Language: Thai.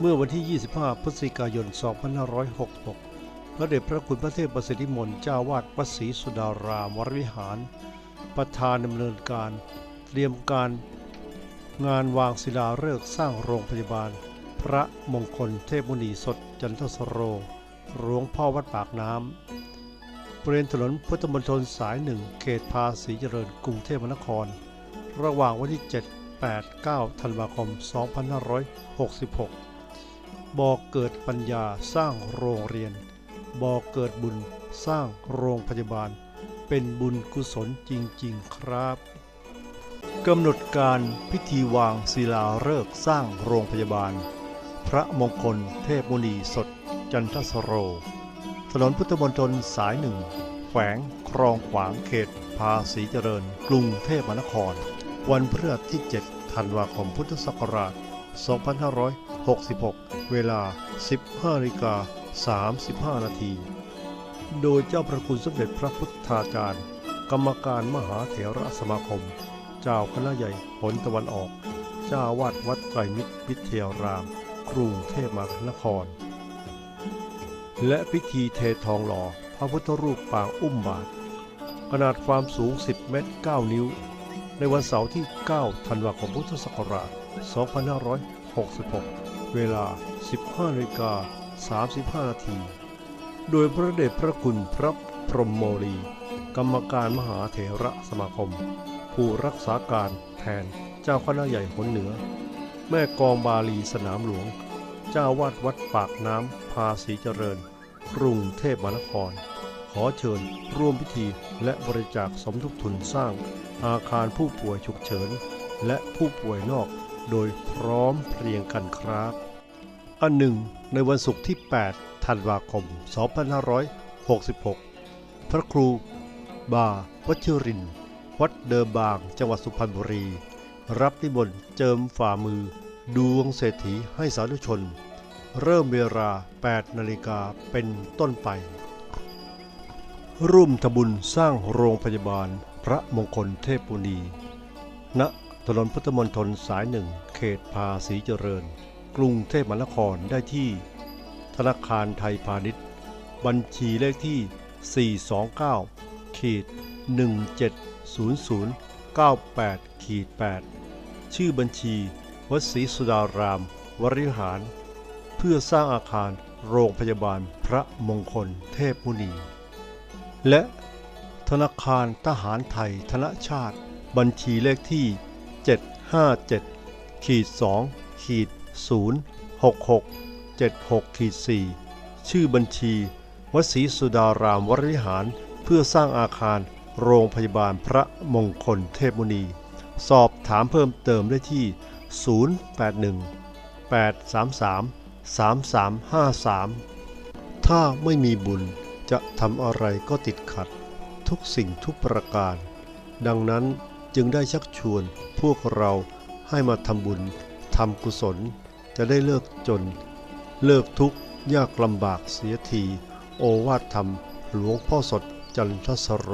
เมื่อวันที่ 25 พฤศจิกายน 2566 พระเดชพระคุณพระเทพประสิทธิมนต์เจ้าวาดวัดศรีสุดารามวรวิหาร ประธานดำเนินการ เตรียมการงานวางศิลาฤกษ์สร้างโรงพยาบาล พระมงคลเทพมุนีสดจันทสโรหลวงพ่อวัดปากน้ำบริเวณถนนพุทธมณฑลสายหนึ่งเขตภาษีเจริญกรุงเทพมหานคร ระหว่างวันที่ 7 8 9 ธันวาคม 2566 บ่อเกิดปัญญาสร้างโรงเรียนบ่อเกิดบุญสร้างโรงพยาบาล เป็นบุญกุศลจริง ๆ ครับกำหนดการพิธีวางศิลาฤกษ์สร้างโรงพยาบาล พระมงคลเทพมุนีสดจันทสโร ถนนพุทธมณฑลสายหนึ่งแขวงครองขวางเขตภาษีเจริญ กรุงเทพมหานคร วันพฤหัสที่ 7 ธันวาคมพุทธศักราช 2566 เวลา 15นาฬิกา35 นาที โดยเจ้าพระคุณสมเด็จพระพุทธาจารย์ กรรมการมหาเถระสมาคม เจ้าคณะใหญ่ผลตะวันออก เจ้าวาดวัดไตรมิตรวิทยรามกรุงเทพมหานคร และพิธีเททองหล่อพระพุทธรูปปางอุ้มบาทขนาดความสูง 10 เมตร 9 นิ้ว ในวันเสาร์ที่ 9 ธันวาคมพุทธศักราช 2566 เวลา 15นาฬิกา35 นาที โดยพระเดชพระคุณพระพรหมโมลี กรรมการมหาเถระสมาคม ผู้รักษาการแทนเจ้าคณะใหญ่หนเหนือ แม่กองบาลีสนามหลวง เจ้าวาดวัดปากน้ำภาษีเจริญ กรุงเทพมหานคร อเชิญ ร่วมพิธีและบริจาคสมทบทุนสร้าง อาคารผู้ป่วยฉุกเฉิน และผู้ป่วยนอก โดยพร้อมเพรียงกันครับ อันหนึ่ง ในวันศุกร์ที่ 8 ธันวาคม 2566 พระครู บาวัชรินทร์วัดเดิมบาง จังหวัดสุพรรณบุรี รับนิมนต์เจิมฝ่ามือ ดวงเศรษฐีให้สาธุชน เริ่มเวลา 8 นาฬิกาเป็นต้นไป ร่วมทำบุญสร้างโรงพยาบาลพระมงคลเทพบุรี ณ ถนนพุทธมณฑลสายหนึ่ง เขตภาษีเจริญ กรุงเทพมหานครได้ที่ ธนาคารไทยพาณิชย์ บัญชีเลขที่ 429ขีด170098ขีด8ชื่อบัญชีวัดศรีสุดาราม วริหาร เพื่อสร้างอาคารโรงพยาบาลพระมงคลเทพมุนี และธนาคารทหารไทยธนชาติ บัญชีเลขที่ 757ขีด2ขีด0 66 76ขีด4ชื่อบัญชีวัดศรีสุดารามวริหาร เพื่อสร้างอาคารโรงพยาบาลพระมงคลเทพมุนี สอบถามเพิ่มเติมได้ที่ 081 833 3353 ถ้าไม่มีบุญ จะทำอะไรก็ติดขัด ทุกสิ่งทุกประการ ดังนั้นจึงได้ชักชวนพวกเราให้มาทำบุญทำกุศล จะได้เลิกจน เลิกทุกข์ยากลำบากเสียที โอวาทธรรม หลวงพ่อสดจันทสโร